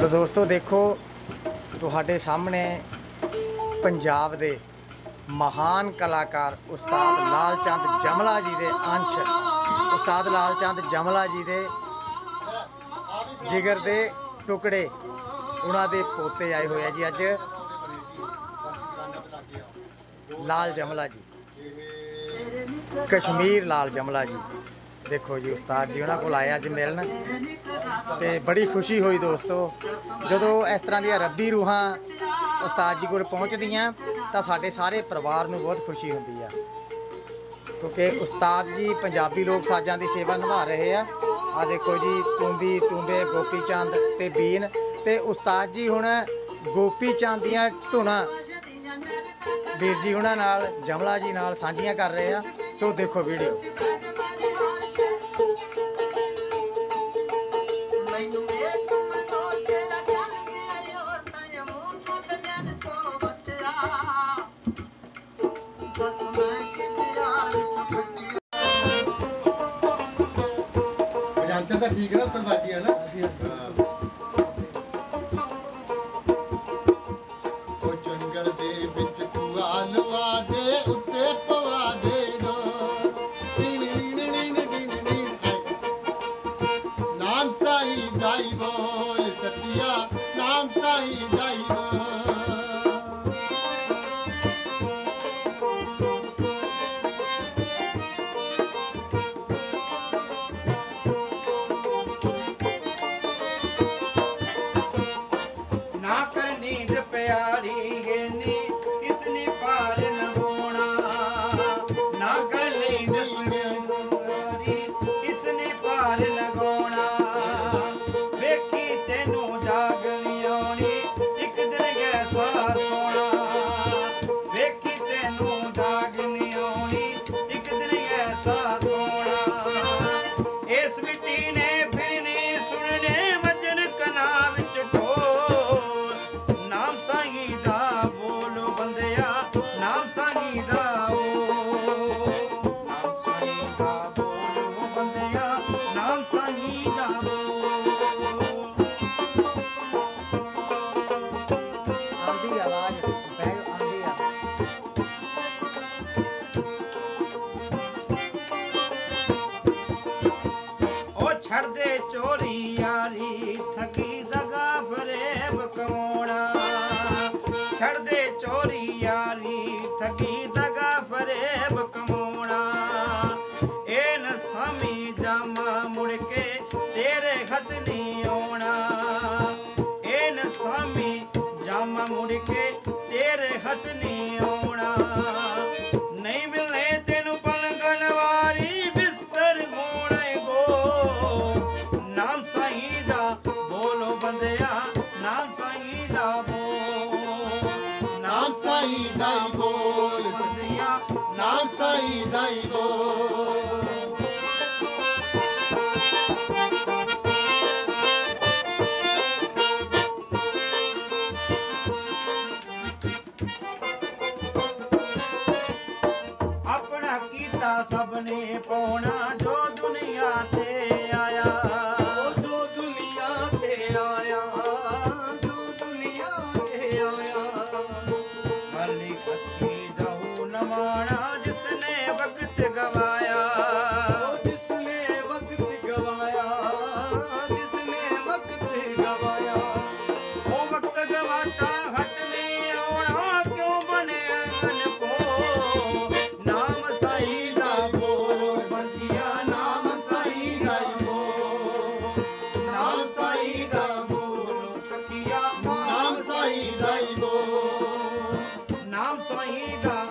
ਲੋ ਦੋਸਤੋ, ਦੇਖੋ, ਤੁਹਾਡੇ ਸਾਹਮਣੇ ਪੰਜਾਬ ਦੇ ਮਹਾਨ ਕਲਾਕਾਰ ਉਸਤਾਦ ਲਾਲ ਚੰਦ ਜਮਲਾ ਜੀ ਦੇ ਅੰਸ਼। ਉਸਤਾਦ ਲਾਲ ਚੰਦ ਜਮਲਾ ਜੀ ਦੇ ਜਿਗਰ ਦੇ ਟੁਕੜੇ ਉਹਨਾਂ ਦੇ ਪੋਤੇ ਆਏ ਹੋਏ ਆ ਜੀ ਅੱਜ। ਲਾਲ ਜਮਲਾ ਜੀ। ਕਸ਼ਮੀਰ ਲਾਲ ਜਮਲਾ ਜੀ। ਦੇਖੋ ਜੀ ਉਸਤਾਦ ਜੀ ਉਹਨਾਂ ਕੋਲ ਆਏ ਅੱਜ ਮਿਲਣ ਤੇ ਬੜੀ ਖੁਸ਼ੀ ਹੋਈ ਦੋਸਤੋ। ਜਦੋਂ ਇਸ ਤਰ੍ਹਾਂ ਦੀਆਂ ਰੱਬੀ ਰੂਹਾਂ ਉਸਤਾਦ ਜੀ ਕੋਲ ਪਹੁੰਚਦੀਆਂ ਤਾਂ ਸਾਡੇ ਸਾਰੇ ਪਰਿਵਾਰ ਨੂੰ ਬਹੁਤ ਖੁਸ਼ੀ ਹੁੰਦੀ ਆ। ਕਿਉਂਕਿ ਉਸਤਾਦ ਜੀ ਪੰਜਾਬੀ ਲੋਕ ਸਾਜ਼ਾਂ ਦੀ ਸੇਵਾ ਨਿਭਾ ਰਹੇ ਆ। ਆ ਦੇਖੋ ਜੀ, ਤੁੰਬੀ, ਤੁੰਬੇ, ਗੋਪੀ ਚੰਦ ਤੇ ਬੀਨ ਤੇ ਉਸਤਾਦ ਜੀ ਹੁਣ ਗੋਪੀ ਚੰਦ ਦੀਆਂ ਧੁਨਾਂ। ਵੀਰ ਜੀ ਉਹਨਾਂ ਨਾਲ, ਜਮਲਾ ਜੀ ਨਾਲ ਸਾਂਝੀਆਂ ਕਰ ਰਹੇ ਆ। ਸੋ ਦੇਖੋ ਵੀਡੀਓ। ਜਾਂਤਰ ਤਾਂ ਠੀਕ ਹੈ ਨਾ। ਪਰਵਾਦੀ ਹੈ। ਨਾ ਉਹ ਜੰਗਲ ਦੇ ਵਿੱਚ ਤੂੰ ਲਵਾ ਦੇ ਉੱਤੇ ਪਵਾ ਦੇ ਡੋ ਨਾਮ ਸਾਈ ਦਾਈ ਬੋਲ ਸਤਿਆ ਨਾਮ ਸਾਈ ਦਾਈ ਬੋਲ। ਪਿਆਰੀ ਗੇਨੀ ਛੜਦੇ ਚੋਰੀ ਯਾਰੀ, ਠਗੀ ਦਗਾ ਫਰੇਬ ਕਮਾਉਣਾ। ਛੱਡ ਚੋਰੀ ਯਾਰੀ, ਠਗੀ ਦਗਾ ਫਰੇਬ ਕਮਾਉਣਾ। ਇਹਨ ਸਾਮੀ ਜਾਮਾ ਮੁੜ ਕੇ ਤੇਰੇ ਖਤ ਨਹੀਂ ਆਉਣਾ। ਇਹ ਨ ਸਾਮੀ ਜਾਮਾ ਮੁੜ ਕੇ ਤੇਰੇ ਖਤ ਨਹੀਂ ਆਪਣਾ ਕੀਤਾ ਸਭ ਨੇ ਪਾਉਣਾ ਜੋ ਦੁਨੀਆ ਤੇ ਸਖੀਆ ਨਾਮ